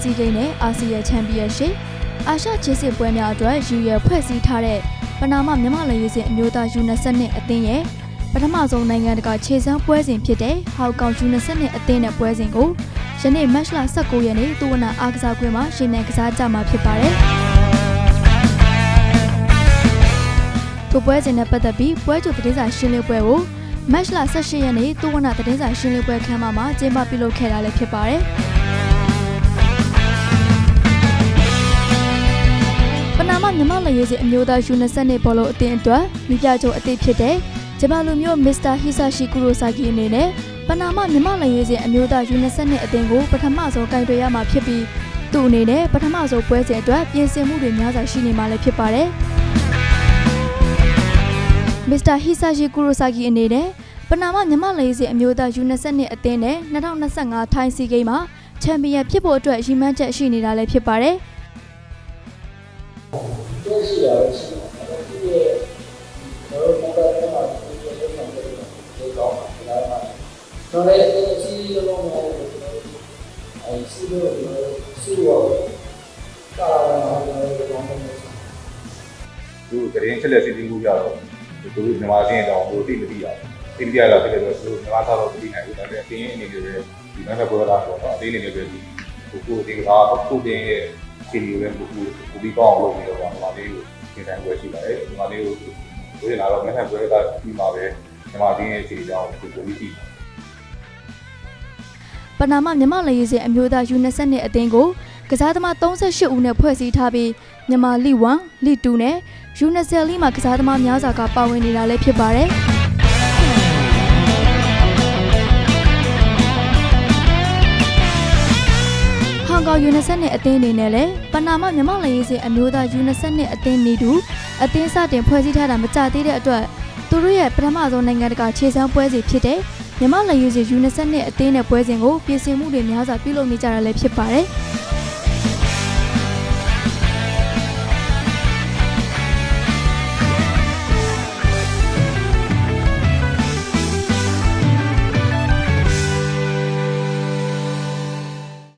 စီးကိန်းနဲ့အာဆီယံချန်ပီယံရှစ်အာရှချစ်စစ်ပွဲများအတွက်ရည်ရွယ်ဖွဲ့စည်းထားတဲ့ပနာမမြန်မာလက်ရွေးစင်အမျိုးသားယူ22အသင်းရဲ့ပထမဆုံးနိုင်ငံတကာခြေစမ်းပွဲစဉ်ဖြစ်တဲ့ဟောက်ကောင်ယူ22အသင်းနဲ့ပွဲစဉ်ကိုယနေ့မတ်လ19ရက်နေ့သူဝနာအားကစားကွင်းမှာရှင်နေကစားကြမှာဖြစ်ပါတယ်။ထိုပွဲစဉ်နဲ့ပတ်သက်ပြီးပွဲကြိုသတင်းစာရှင်းလင်းပွဲကိုမတ်လ18ရက်နေ့သူဝနာသတင်းစာရှင်းလင်းပွဲခန်းမမှာကျင်းပပြုလုပ်ခဲ့တာလည်းဖြစ်ပါတယ်။ မမြန်မာလက်ရေးစီအမျိုးသားယူ22နှစ်ဘောလုံးအသင်းအတွက်မိပြချုပ်အသစ်ဖြစ်တဲ့ဂျပန်လူမျိုးမစ္စတာဟီဆာရှိကူရိုဆာကီအနေနဲ့ပနာမမြန်မာလက်ရေးစီအမျိုးသားယူ22နှစ်အသင်းကိုပထမဆုံးကင်တွယ်ရမှာဖြစ်ပြီးသူ့အနေနဲ့ပထမဆုံးပွဲစဉ်အတွက်ပြင်ဆင်မှုတွေများစွာရှိနေမှာလည်းဖြစ်ပါတယ်။မစ္စတာဟီဆာရှိကူရိုဆာကီအနေနဲ့ပနာမမြန်မာလက်ရေးစီအမျိုးသားယူ22နှစ်အသင်းနဲ့2025ထိုင်းစီဂိမ်းမှာချန်ပီယံဖြစ်ဖို့အတွက်ရည်မှန်းချက်ရှိနေတာလည်းဖြစ်ပါတယ်။ လေးရှိတာပဲရှိတယ်အဲ့ဒီရဲ့တော့ဘာသာပြန်မှာဒီလိုလုပ်မှာလေဒီကောင်းတာဒါမှတော့လည်းအစီအလုံးမှာအဲ့ဒီလိုစီရောကာလာမှာလည်းကောင်းတယ်သူကရင်ချက်လက်စီစဉ်မှုကြတော့သူတို့မြန်မာစင်းတောင်သူတို့သိမသိရဘူးသိမသိရတာဖြစ်တယ်ဆိုသူတို့မြန်မာသားတော့သိနိုင်ဘူးဒါပေမဲ့အတင်းအနေနဲ့ပဲဒီမှာကဘောလာတော့အတင်းအနေနဲ့ပဲဒီကိုကိုဒီကအားပုတ်တင်ရဲ့စီလီပဲကိုကိုကိုပြီးကောင်းအောင်လုပ်ပြီးတော့မြန်မာလေးကိုသင်တန်းပွဲရှိပါတယ်မြန်မာလေးကိုကိုရလာတော့မဲ့မဲ့ပွဲကပြီးမှာပဲမြန်မာတင်းရဲ့စီလီကြောင်းကိုကိုပြီးသိပနာမမြန်မာလက်ရေးစင်အမျိုးသားယူ22နှစ်အသင်းကိုကစားသမား38ဦးနဲ့ဖွဲ့စည်းထားပြီးမြန်မာလိ1လိ2နဲ့ယူ20လိမှာကစားသမားများစွာကပါဝင်နေတာလည်းဖြစ်ပါတယ် င်ကောင်ယူ20နှစ်အသင်းအနေနဲ့လည်းပနာမမြန်မာလက်ရေးစင်အမျိုးသားယူ20နှစ်အသင်းနေတူအသင်းစတင်ဖွဲ့စည်းထားတာမကြသေးတဲ့အတွက်သူတို့ရဲ့ပထမဆုံးနိုင်ငံတကာခြေစမ်းပွဲစီဖြစ်တဲ့မြမလက်ရွေးစီယူ22 အသင်းနဲ့ပွဲစဉ်ကိုပြင်ဆင်မှုတွေများစွာပြုလုပ်နေကြတာလည်းဖြစ်ပါတယ်